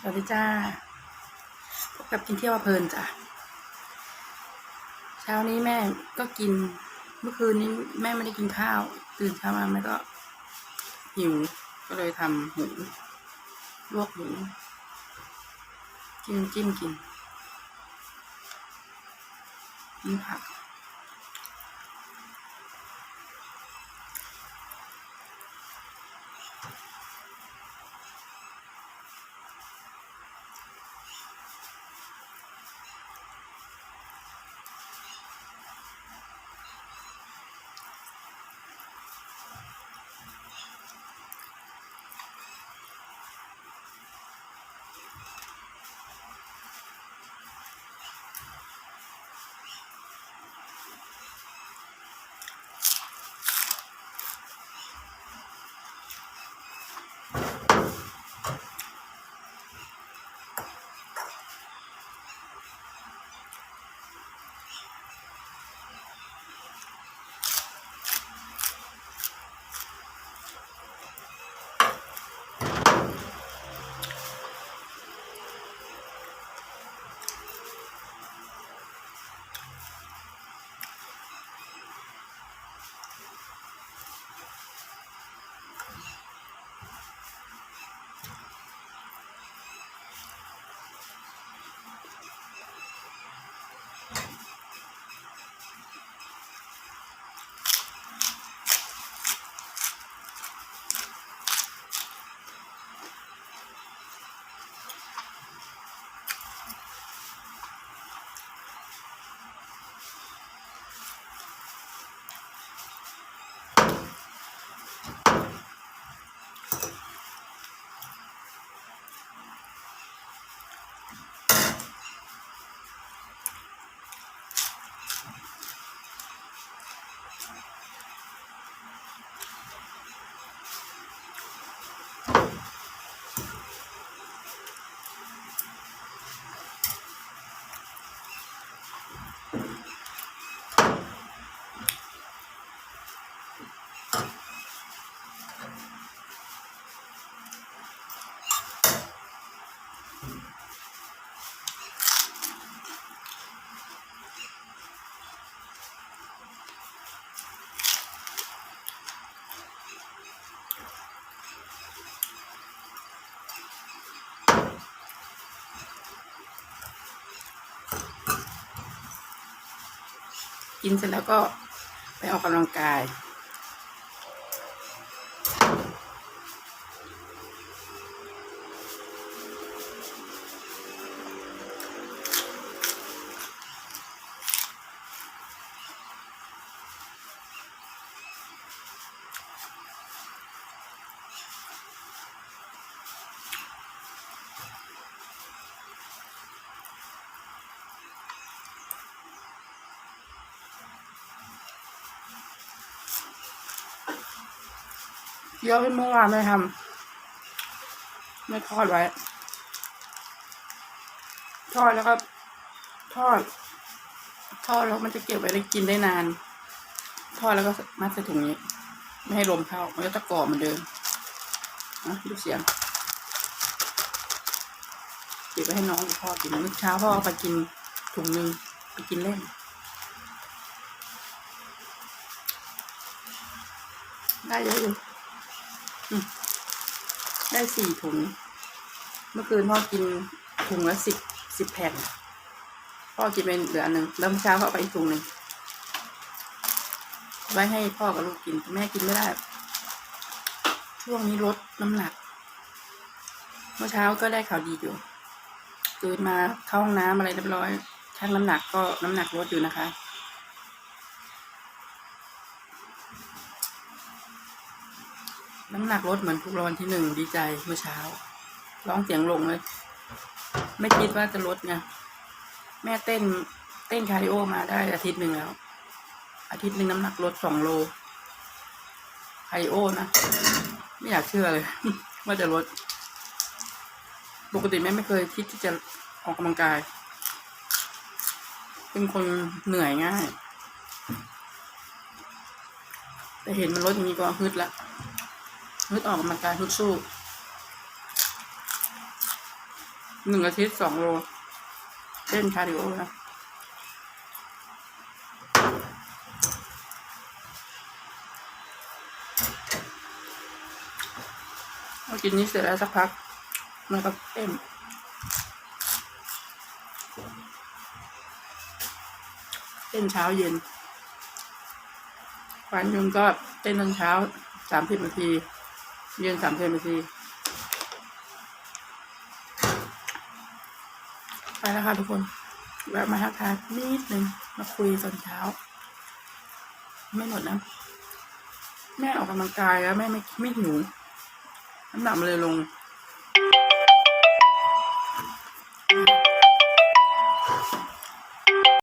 สวัสดีจ้า พบกับกินเที่ยวเพลินจ้ะ เช้านี้แม่ก็กิน เมื่อคืนนี้แม่ไม่ได้กินข้าว ตื่นเช้ามาแม่ก็หิว ก็เลยทำหมูลวกหมูจิ้มจิ้มกินกินผัก กินเสร็จแล้วก็ไปออกกำลังกาย เยอะที่เมื่อวานไม่ทำไม่ทอดไว้ ทอดแล้วก็ทอด ทอดแล้วมันจะเก็บไว้ได้กินได้นาน ทอดแล้วก็มัดใส่ถุงนี้ ไม่ให้ลมเข้ามันก็จะกรอบเหมือนเดิมอะดูเสียงเก็บไว้ให้น้องพ่อกินเมื่อเช้าพ่อไปกินถุงนึงไปกินเล่นได้เยอะอยู่ ได้สี่ถุง เมื่อคืนพ่อกินถุงละสิบสิบแผ่น พ่อกินเป็นเหลืออันหนึ่งแล้วเช้าพ่อเอาไปอีกถุงหนึ่ง ไว้ให้พ่อกับลูกกิน แม่กินไม่ได้ ช่วงนี้ลดน้ำหนัก เมื่อเช้าก็ได้ข่าวดีอยู่ตื่นมาเข้าห้องน้ำอะไรเรียบร้อยชั่งน้ำหนักก็น้ำหนักลดอยู่นะคะ น้ำหนักลดเหมือนทุกรางวันที่หนึ่งดีใจเมื่อเช้า ร้องเสียงลงเลย ไม่คิดว่าจะลดไงแม่เต้น เต้นคาร์ดิโอมาได้อาทิตย์หนึ่งแล้ว อาทิตย์หนึ่งน้ำหนักลดสองโลคาร์ดิโอนะไม่อยากเชื่อเลยว่าจะลด ปกติแม่ไม่เคยคิดที่จะออกกำลังกาย เป็นคนเหนื่อยง่าย แต่เห็นมันลดอย่างนี้ก็ฮึดละ ฮึดออกกำลังกายฮึดสู้หนึ่งอาทิตย์สองโลเต้นคาร์ดิโอนะพอกินนี้เสร็จแล้วสักพัก มันก็เต้นเต้นเช้าเย็นควันยุงก็เต้นตอนเช้าสามสิบนาที ย็นสามสิบนาทีไปแล้วค่ะทุกคนแวะมาทักทายนิดนึงมาคุยตอนเช้า ไม่หมดนะ แม่ออกกำลังกายแล้วแม่ไม่ไม่หิวน้ำหนักมันเลยลง